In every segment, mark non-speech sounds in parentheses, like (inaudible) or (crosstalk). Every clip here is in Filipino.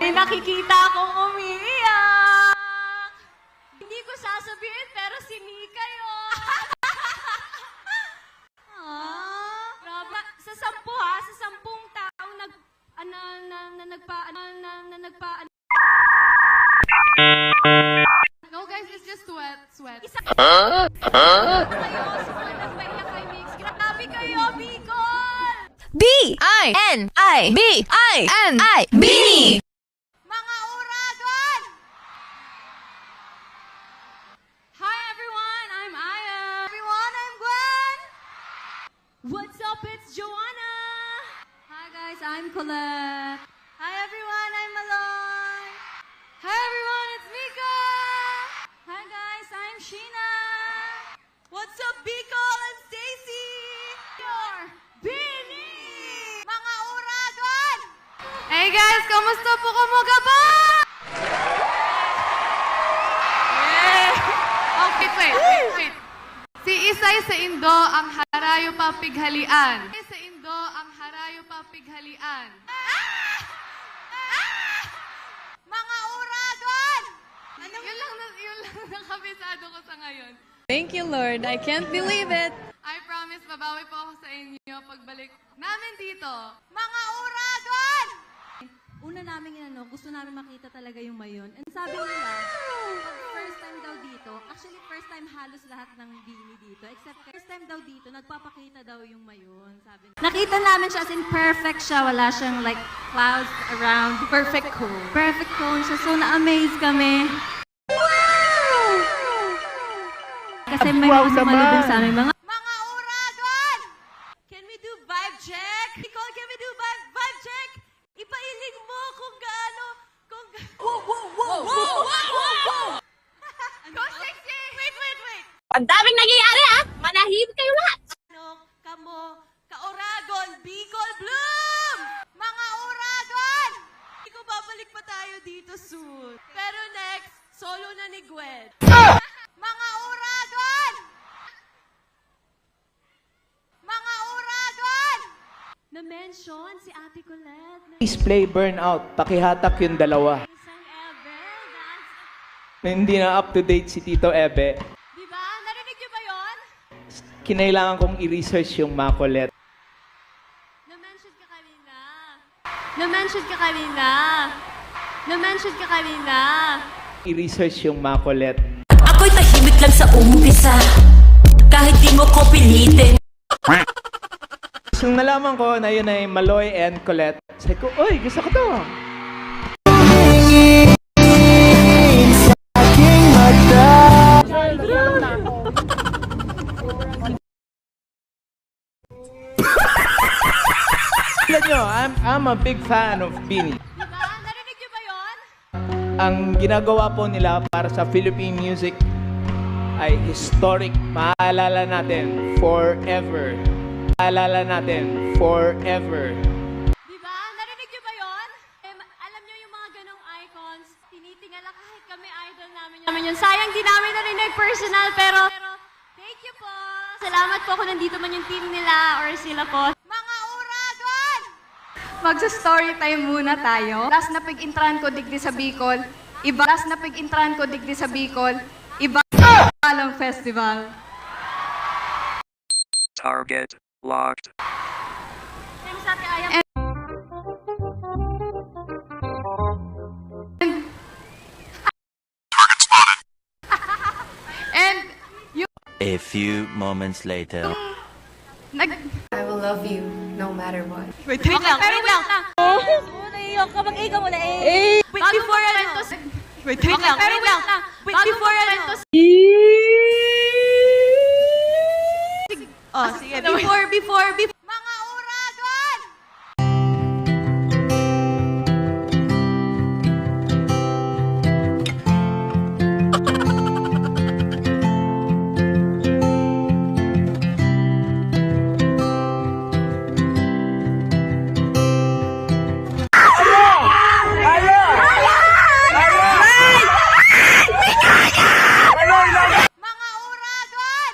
May nakikita akong umiiyak. Hindi ko sasabihin, pero si Mika yun. (laughs) ah, grabe. Sa sampu ha, sa sampung taong nag, ano, na, na, nagpa, ano, na, na, nagpa, ano, No, guys, it's just sweat. Sweat. isa kayo, sobrang nagpaiyak kay Mix. Grabe kayo, Bicol! B I N I B I N I Bini. Guys, I'm Colette. Hi everyone, I'm Malloy. Hi everyone, it's Mika. Hi guys, I'm Sheena. What's up, Bicol and Stacy? Your Bini! Mga uragon! Hey guys, kamusta po kumuga ba? Yeah. Okay, wait, wait, wait. Si Isay sa Indo ang harayo pa pighalian. Isay Thank you, Lord. I can't believe it. I promise, babawi po ako sa inyo pagbalik namin dito. Mga uragon! Una namin ano, gusto namin makita talaga yung mayon. And sabi nila, pag first time daw dito, actually first time halos lahat ng bini dito, except first time daw dito, nagpapakita daw yung mayon, sabi nila. Nakita namin siya as in perfect siya, wala siyang like clouds around. Perfect cone. Perfect cone siya, so na-amaze kami. Kasi may mga sumalubong sa amin mga mga uragon! Can we do vibe check? Nicole, can we do vibe, vibe check? Ipailing mo kung gaano, kung ga- Whoa, whoa, whoa, whoa, whoa, whoa, Go sexy! Wait, wait, wait! Ang daming nangyayari ah! Manahimik kayo lahat! Ano, kamo, ka-Oragon, Bicol Bloom! Mga Oragon! Hindi ko babalik pa tayo dito soon. Pero next, solo na ni Gwen. (laughs) Mga Oragon! Mga Oragon! Na-mention si Ate Colette. Please play Burnout. Pakihatak yung dalawa. isang Ebe. That's, Na Hindi na up to date si Tito Ebe. di ba? Narinig niyo ba yon? Kinailangan kong i-research yung Macolet. Na-mention ka kanina. Na-mention ka kanina. Na-mention ka kanina. I-research yung Macolet. Ako'y tahimik lang sa umpisa Kahit di mo ko pilitin So, nalaman ko na yun ay Maloy and Colette. Sabi ko, oy, gusto ko to. (laughs) Alam nyo, I'm, I'm a big fan of Beanie. Di ba? Narinig niyo ba yon? Ang ginagawa po nila para sa Philippine music ay historic. Maalala natin forever. Maalala natin forever. Di ba? Narinig niyo ba yon? Eh, alam niyo yung mga ganong icons, tinitingala kahit kami idol namin yun. Namin yun. Sayang di namin narinig personal, pero, pero thank you po. Salamat po kung nandito man yung team nila or sila po. Mga uragon! Magsa-story time muna tayo. Last na pag-intran ko digdi sa Bicol. Iba, last na pag-intran ko digdi sa Bicol. Iba, Alang Festival. Target locked. And A few moments later. nag... I will love you no matter what. Wait, wait lang, wait lang. Oh, naiyak ka. Mag-iga muna eh. Wait, before ano. Wait, wait lang, wait lang. Wait, before ano. 4B. Mga! Mga uragon!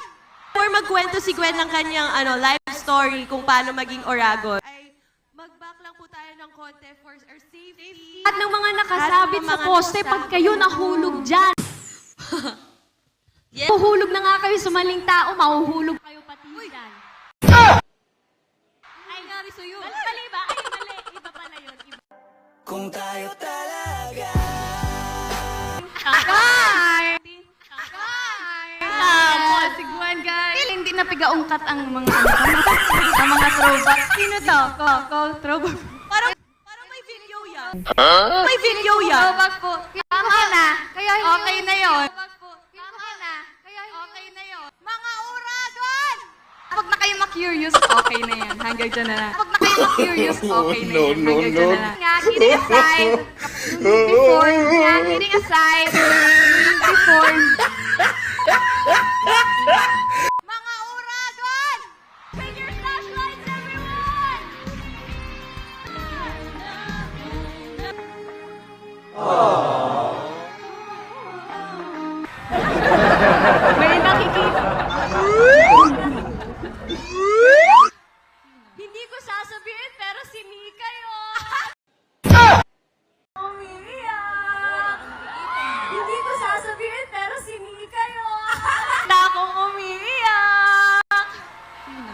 Before magkwento si Gwen ng kanyang ano, life story kung paano maging Oragon, ay mag-back lang po tayo ng konti for our safety. At ng mga nakasabit sa poste, pag kayo nahulog dyan. (laughs) Huhulog na nga kayo sa maling tao, mahuhulog kayo pati dyan. Ay, nangyari sa'yo. Mali, mali ba? Ay, mali. Iba pala yun. Iba. Hi! Gwen, guys. Hindi na pigaungkat ang mga (laughs) ang mga throwback. Sino to? Ko, ko, throwback. Parang, parang may video yan. May video yan. Throwback po. Tama na. Kaya okay na po. Tama na. Kaya okay na yun. Mga uragon! Huwag na kayo ma-curious, okay na yan. Hanggang dyan na lang. Huwag na kayo ma-curious, (laughs) okay na yan. Hanggang dyan na lang. Nga, kidding aside. (laughs) Before, nga, kidding aside. Before.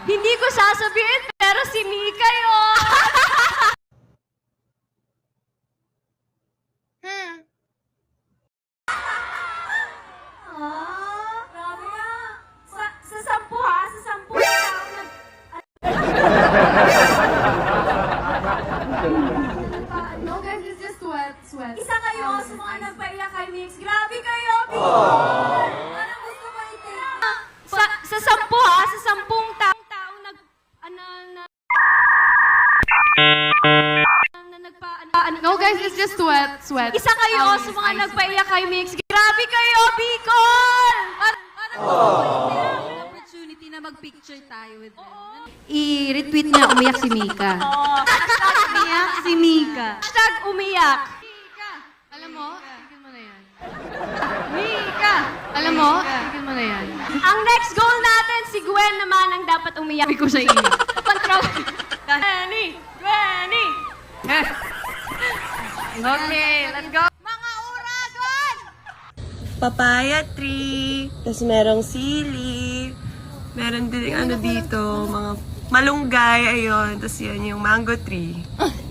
Hindi ko sasabihin, pero si Mika yun. (laughs) Ah, grabe ah. Sampu sampu. (laughs) No, guys, it's just sweat, sweat. Isa kayo sa mga nagpaiyak kay Mix. Grabe kayo, Bicol! Parang gusto ko i-take. Sa, sa sampu ha, sa sampung sweat, sweat. Isa kayo sa mga nagpaiyak kay Mix. Grabe kayo, Bicol! Parang, parang yung opportunity na mag-picture tayo with them. I-retweet niya, umiyak si Mika. (laughs) umiyak si Mika. Hashtag umiyak. Alam mo, tigil mo na yan. Mika! Alam mo, tigil mo na yan. Ang next goal natin, si Gwen naman ang dapat umiyak. Hindi ko siya iiyak. Control. (laughs) Gwenny! Gwenny! Okay, let's go. Mga uragon! papaya tree, tapos merong sili, meron din ano dito, mga malunggay, ayun, tapos yun, yung mango tree. (laughs)